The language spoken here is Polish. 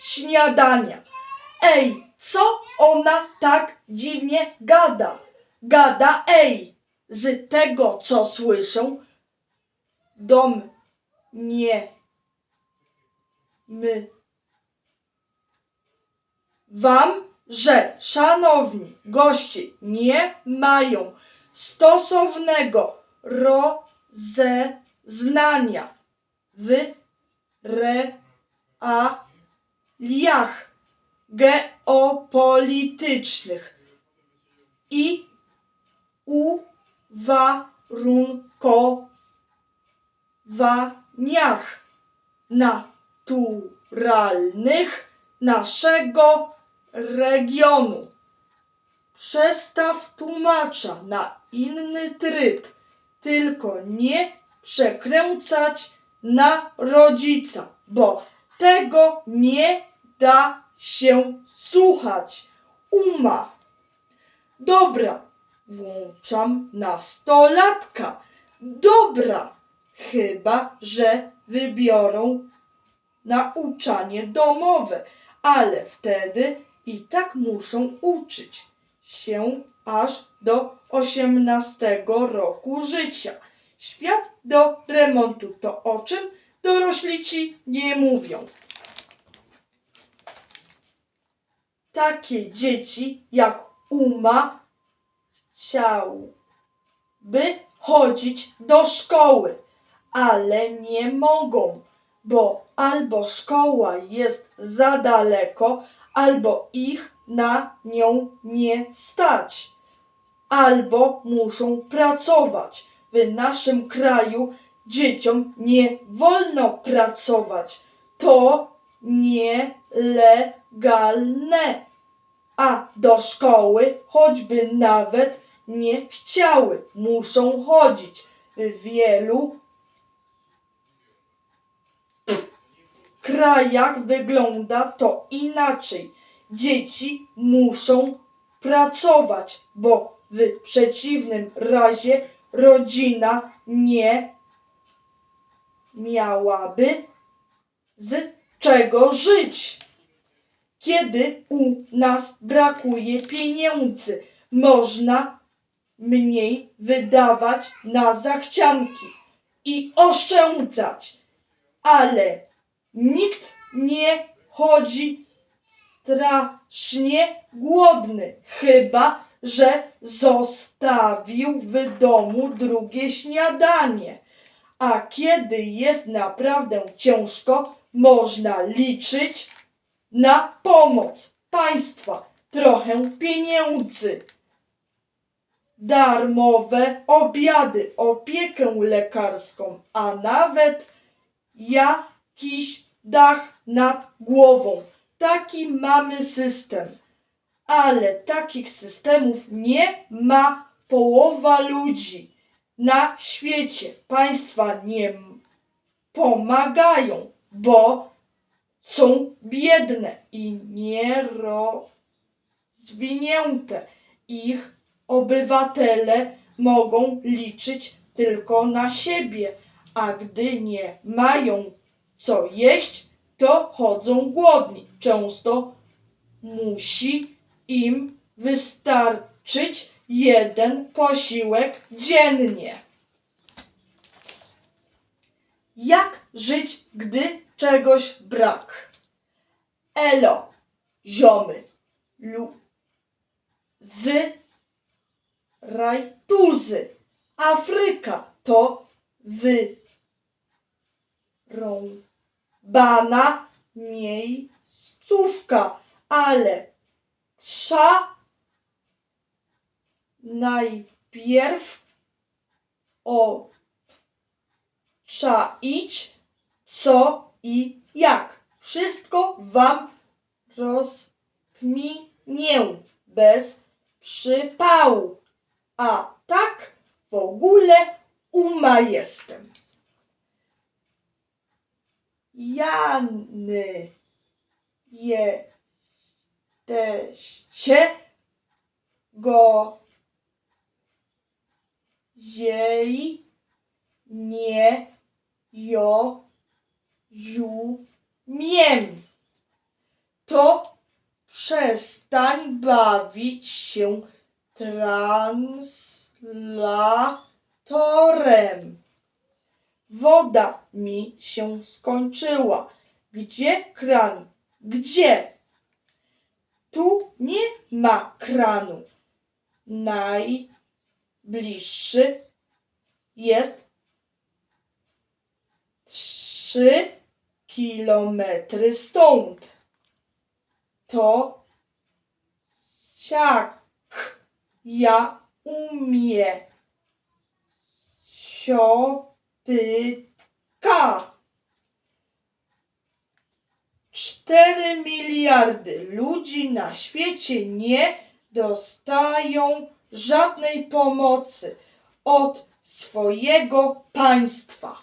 śniadania. Ej, co ona tak dziwnie gada? Gada ej, z tego co słyszę, dom nie my wam, że szanowni goście nie mają stosownego rozeznania w realiach geopolitycznych i uwarunkowaniach naturalnych naszego regionu. Przestaw tłumacza na inny tryb, tylko nie przekręcać na rodzica, bo tego nie da się słuchać. Uma. Dobra, włączam nastolatka. Dobra, chyba że wybiorą nauczanie domowe, ale wtedy i tak muszą uczyć się aż do 18 roku życia. Świat do remontu to o czym dorośli ci nie mówią. Takie dzieci jak Uma chciałby chodzić do szkoły, ale nie mogą, bo albo szkoła jest za daleko, albo ich na nią nie stać, albo muszą pracować. W naszym kraju dzieciom nie wolno pracować. To nielegalne. A do szkoły choćby nawet nie chciały, muszą chodzić. W wielu krajach wygląda to inaczej. Dzieci muszą pracować, bo w przeciwnym razie rodzina nie miałaby z czego żyć. Kiedy u nas brakuje pieniędzy, można mniej wydawać na zachcianki i oszczędzać, ale nikt nie chodzi strasznie głodny, chyba że zostawił w domu drugie śniadanie. A kiedy jest naprawdę ciężko, można liczyć na pomoc państwa, trochę pieniędzy, darmowe obiady, opiekę lekarską, a nawet jakiś dach nad głową. Taki mamy system. Ale takich systemów nie ma połowa ludzi na świecie. Państwa nie pomagają, bo są biedne i nierozwinięte. Ich obywatele mogą liczyć tylko na siebie, a gdy nie mają co jeść, to chodzą głodni. Często musi im wystarczyć jeden posiłek dziennie. Jak żyć, gdy czegoś brak? Elo, ziomy, lu, z, rajtuzy. Afryka to wy, rąbana miejscówka, ale trza najpierw obczaić co i jak. Wszystko wam rozkminię bez przypału. A tak w ogóle uma jestem. Jany jesteście go ziei nie jo ju miem. to przestań bawić się translatorem. Woda mi się skończyła. Gdzie kran? Gdzie? Tu nie ma kranu. Najbliższy jest trzy kilometry stąd. To siak ja umie siopytka. Cztery miliardy ludzi na świecie nie dostają żadnej pomocy od swojego państwa.